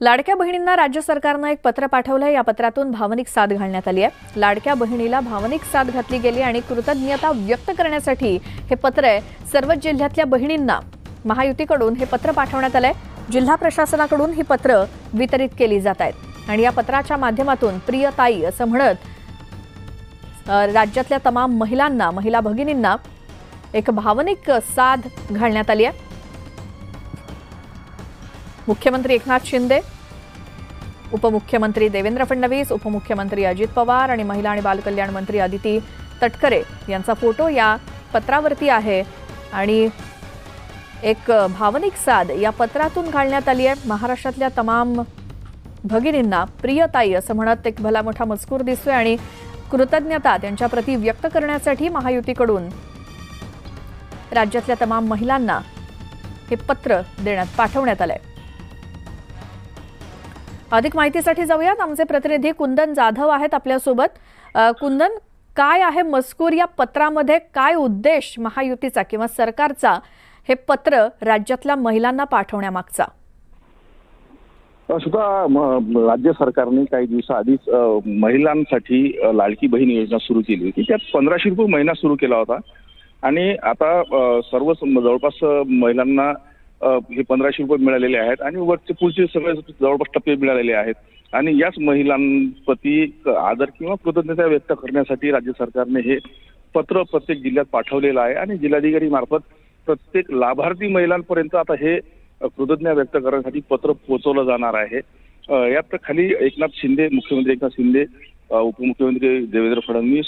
लाडक्या बहिणींना राज्य सरकारनं एक पत्र पाठवलं या पत्रातून भावनिक साथ घालण्यात आली आहे. लाडक्या बहिणीला भावनिक साथ घातली गेली आणि कृतज्ञता व्यक्त करण्यासाठी हे पत्र आहे. सर्वच जिल्ह्यातल्या बहिणींना महायुतीकडून हे पत्र पाठवण्यात आलंय. जिल्हा प्रशासनाकडून ही पत्र वितरित केली जात आहेत. आणि या पत्राच्या माध्यमातून प्रिय ताई असं म्हणत राज्यातल्या तमाम महिलांना महिला भगिनींना एक भावनिक साथ घालण्यात आली आहे. मुख्यमंत्री एकनाथ शिंदे उपमुख्यमंत्री देवेंद्र फडणवीस उपमुख्यमंत्री अजित पवार आणि महिला आणि बालकल्याण मंत्री अदिती तटकरे यांचा फोटो या पत्रावरती आहे. आणि एक भावनिक साद या पत्रातून घालण्यात आली आहे. महाराष्ट्रातल्या तमाम भगिनींना प्रियताई असं म्हणत एक भला मोठा मजकूर दिसतोय आणि कृतज्ञता त्यांच्याप्रती व्यक्त करण्यासाठी महायुतीकडून राज्यातल्या तमाम महिलांना हे पत्र देण्यात पाठवण्यात आलंय. अधिक माहितीसाठी जाऊयात. आमचे प्रतिनिधी कुंदन जाधव आहेत आपल्यासोबत. कुंदन काय आहे मजकूर या पत्रामध्ये? काय उद्देश महायुतीचा किंवा सरकारचा? हे पत्र राज्यातल्या महिलांना पाठवण्यामागचा. सुद्धा राज्य सरकारने काही दिवसाआधीच महिलांसाठी लाडकी बहीण योजना सुरू केली होती. त्यात पंधराशे रुपये महिना सुरू केला होता. आणि आता सर्व सर्वच जवळपास महिलांना हे पंधराशे रुपये मिळालेले आहेत आणि वरचे पुढचे सगळे जवळपास टप्पे मिळालेले आहेत. आणि याच महिलांप्रती आदर किंवा कृतज्ञता व्यक्त करण्यासाठी राज्य सरकारने हे पत्र प्रत्येक जिल्ह्यात पाठवलेलं आहे. आणि जिल्हाधिकारी मार्फत प्रत्येक लाभार्थी महिलांपर्यंत आता हे कृतज्ञता व्यक्त करण्यासाठी पत्र पोहोचवलं जाणार आहे. यात खाली एकनाथ शिंदे मुख्यमंत्री एकनाथ शिंदे उपमुख्यमंत्री देवेंद्र फडणवीस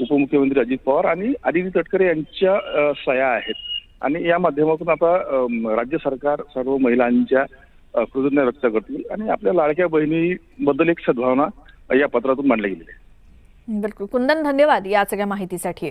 उपमुख्यमंत्री अजित पवार आणि आदिती तटकरे यांच्या सह्या आहेत. आणि या माध्यमातून आता राज्य सरकार सर्व महिलांच्या अ, कृतज्ञता व्यक्त करतील आणि आपल्या लाडक्या बहिणीबद्दल एक सद्भावना या पत्रातून मांडली गेली आहे. बिलकुल. कुंदन धन्यवाद या सगळ्या माहितीसाठी.